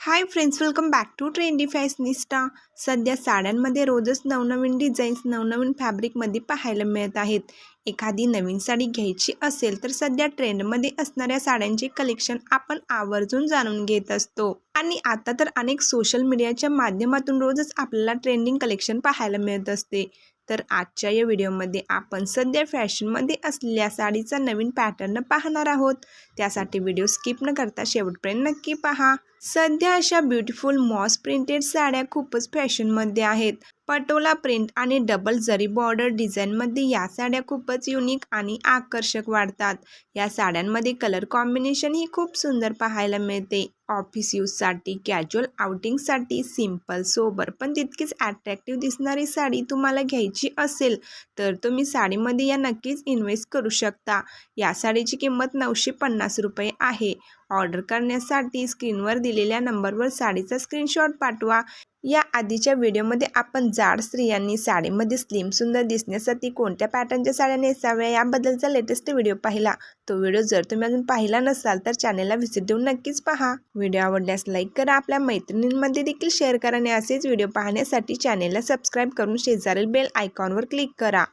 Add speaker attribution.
Speaker 1: Hi friends welcome back to trendy fashionista सध्या साड्यांमध्ये रोजच नवनवीन डिझाईन्स नवनवीन फॅब्रिकमध्ये पाहायला मिळत आहेत. एखादी नवीन साडी घ्यायची असेल तर सध्या ट्रेंडमध्ये असणाऱ्या साड्यांचे कलेक्शन आपण आवर्जून जाणून घेत असतो. आणि आता तर अनेक सोशल मीडियाच्या माध्यमातून रोजच आपल्याला ट्रेंडिंग कलेक्शन पाहायला मिळत असते. तर आजच्या या व्हिडिओमध्ये आपण सध्या फॅशनमध्ये असलेल्या साडीचा नवीन पॅटर्न पाहणार आहोत. त्यासाठी व्हिडिओ स्किप न करता शेवटपर्यंत नक्की पहा. सध्या अशा ब्युटिफुल मॉस प्रिंटेड साड्या खूपच फॅशनमध्ये आहेत. पटोला प्रिंट आणि डबल जरी बॉर्डर डिझाईनमध्ये या साड्या खूपच युनिक आणि आकर्षक वाढतात. या साड्यांमध्ये कलर कॉम्बिनेशन ही खूप सुंदर पाहायला मिळते. ऑफिस यूजसाठी कॅज्युअल आउटिंगसाठी सिंपल सोबर पण तितकीच अट्रॅक्टिव्ह दिसणारी साडी तुम्हाला घ्यायची असेल तर तुम्ही साडीमध्ये या नक्कीच इन्व्हेस्ट करू शकता. या साडीची किंमत नऊशे पन्नास रुपये आहे. ऑर्डर करण्यासाठी स्क्रीनवर दिलेल्या नंबरवर साडीचा स्क्रीनशॉट पाठवा. या आधीच्या व्हिडिओमध्ये आपण जाड स्त्रियांनी साडीमध्ये स्लिम सुंदर दिसण्यासाठी कोणत्या पॅटर्नच्या साड्या नेसाव्या याबद्दलचा लेटेस्ट व्हिडिओ पाहिला. तो व्हिडिओ जर तुम्ही अजून पाहिला नसाल तर चॅनेलला व्हिजिट देऊन नक्कीच पहा. व्हिडिओ आवडल्यास लाईक करा. आपल्या मैत्रिणींमध्ये देखील शेअर करा आणि असेच व्हिडिओ पाहण्यासाठी चॅनेलला सबस्क्राईब करून शेजारील बेल आयकॉनवर क्लिक करा.